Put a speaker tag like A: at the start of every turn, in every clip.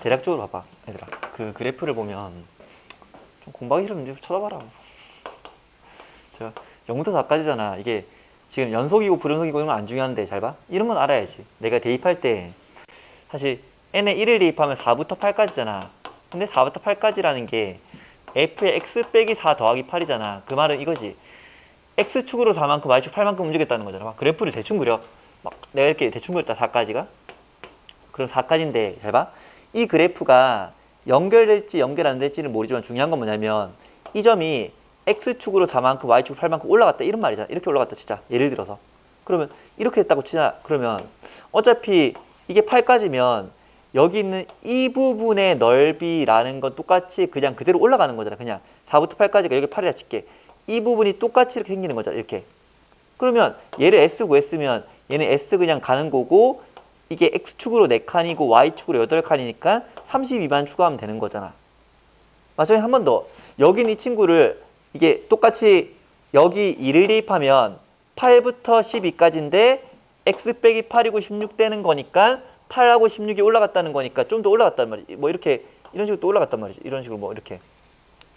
A: 대략적으로 봐봐 얘들아. 그 그래프를 보면 좀 공부하기 싫으면 좀 쳐다봐라. 제가 0부터 4까지잖아. 이게 지금 연속이고 불연속이고 이런 건 안 중요한데 잘 봐? 이런 건 알아야지. 내가 대입할 때 사실 n에 1을 대입하면 4부터 8까지잖아. 근데 4부터 8까지라는 게 f의 x 빼기 4 더하기 8이잖아. 그 말은 이거지. x축으로 4만큼 y축 8만큼 움직였다는 거잖아. 막 그래프를 대충 그려. 막 내가 이렇게 대충 그렸다 4까지가. 그럼 4까지인데 잘 봐. 이 그래프가 연결될지 연결 안 될지는 모르지만 중요한 건 뭐냐면 이 점이 x축으로 4만큼 y축 8만큼 올라갔다 이런 말이잖아. 이렇게 올라갔다 치자. 예를 들어서. 그러면 이렇게 했다고 치자. 그러면 어차피 이게 8까지면 여기 있는 이 부분의 넓이라는 건 똑같이 그냥 그대로 올라가는 거잖아. 그냥 4부터 8까지가 여기 8이라 칠게. 이 부분이 똑같이 이렇게 생기는 거잖아. 이렇게. 그러면 얘를 S 구했으면 얘는 S 그냥 가는 거고 이게 X축으로 4칸이고 Y축으로 8칸이니까 32만 추가하면 되는 거잖아. 마지막에 한 번 더. 여긴 이 친구를 이게 똑같이 여기 2를 대입하면 8부터 12까지인데 X 빼기 8이고 16 되는 거니까 8하고 16이 올라갔다는 거니까 좀 더 올라갔단 말이지. 뭐 이렇게 이런 식으로 또 올라갔단 말이지. 이런 식으로 뭐 이렇게.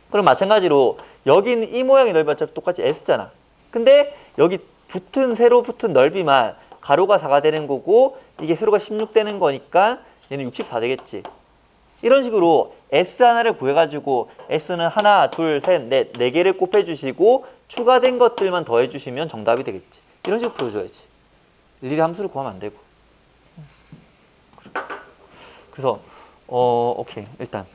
A: 그럼 마찬가지로 여기 있는 이 모양의 넓이 어차피 똑같이 S잖아. 근데 여기 붙은 세로 붙은 넓이만 가로가 4가 되는 거고 이게 세로가 16 되는 거니까 얘는 64 되겠지. 이런 식으로 S 하나를 구해가지고 S는 하나, 둘, 셋, 넷, 네 개를 곱해주시고 추가된 것들만 더해주시면 정답이 되겠지. 이런 식으로 풀어줘야지. 일일이 함수를 구하면 안 되고. 그래서 어 오케이 일단